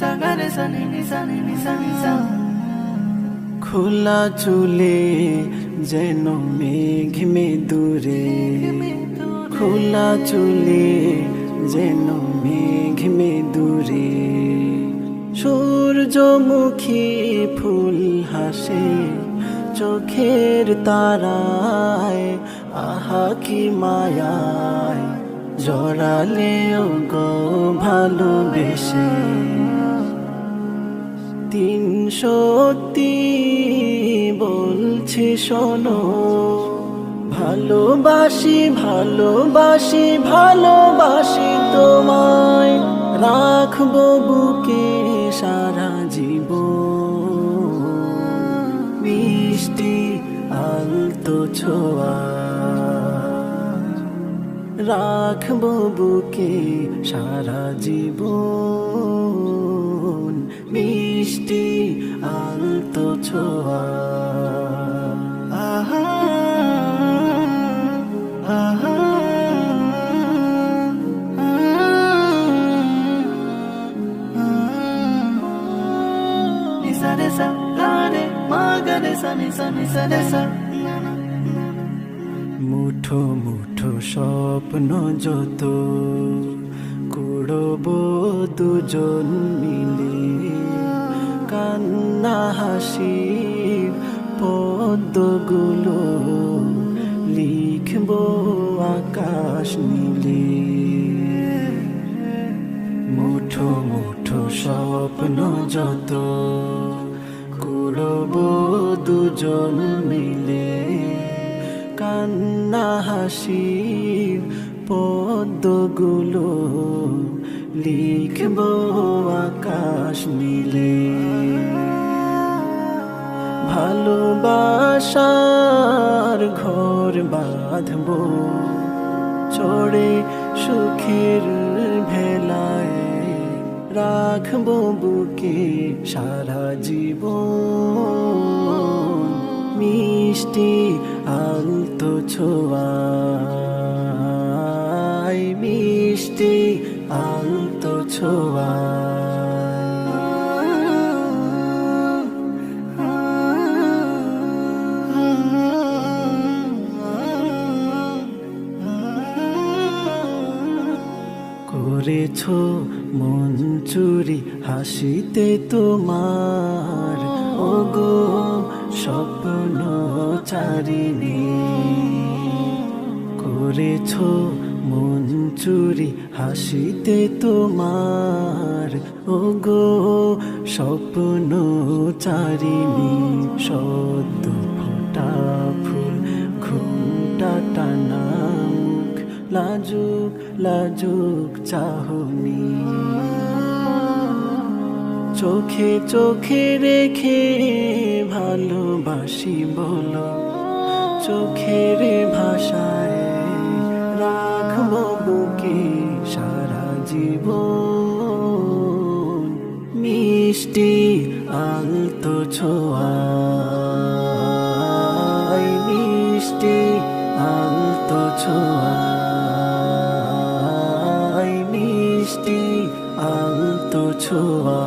নিসা গারে সা নি নিসা নিসা নিসা খোলা চুলে যেন মেঘ মে দূরে। খোলা চুলে যেন মেঘ মে দূরে। সূর্যমুখী ফুল হাসে চোখের তারায়। আহা কি মায়ায় জড়ালেও গো ভালোবেসে। তিন সত্যি বলছি, শোনো। ভালোবাসি ভালোবাসি ভালোবাসি তোমায়। রাখব বুকে সারা জীব মিষ্টি আলতো ছোঁয়া। রাখব বুকে সারা জীবন। মিষ্টি আলতো ছোঁয়া। আহা আহা মুঠো মুঠো স্বপ্ন যত কুড়ব দুজন মিলে। কান্না, হাসি, পদ্মগুলো লিখব আকাশ নীলে। মুঠো মুঠো স্বপ্ন যত কুড়ব দুজন মিলে। কান্না, হাসি, পদ্মগুলো লিখব, আকাশ নীলে ভালোবাসার ঘর বাঁধব, চড়ে সুখের ভেলায় রাখব বুকে সারা জীবন। মিষ্টি আলতো ছোঁয়ায় আলতো ছোঁয়া করেছ মন চুরি হাসিতে তোমার। ওগো স্বপ্ন চারিণী করেছ মন চুরি হাসিতে তোমার, ওগো, স্বপ্ন চারিণী সদ্য ফোটা ফুল, ঘুমটা টানা মুখ, লাজুক লাজুক চাহনি। চোখে চোখে রেখে ভালোবাসি বলো, চোখের ভাষায় জীবন মিষ্টি আলতো ছোয়া মিষ্টি আলতো ছোয়া মিষ্টি আলতো ছোঁয়া।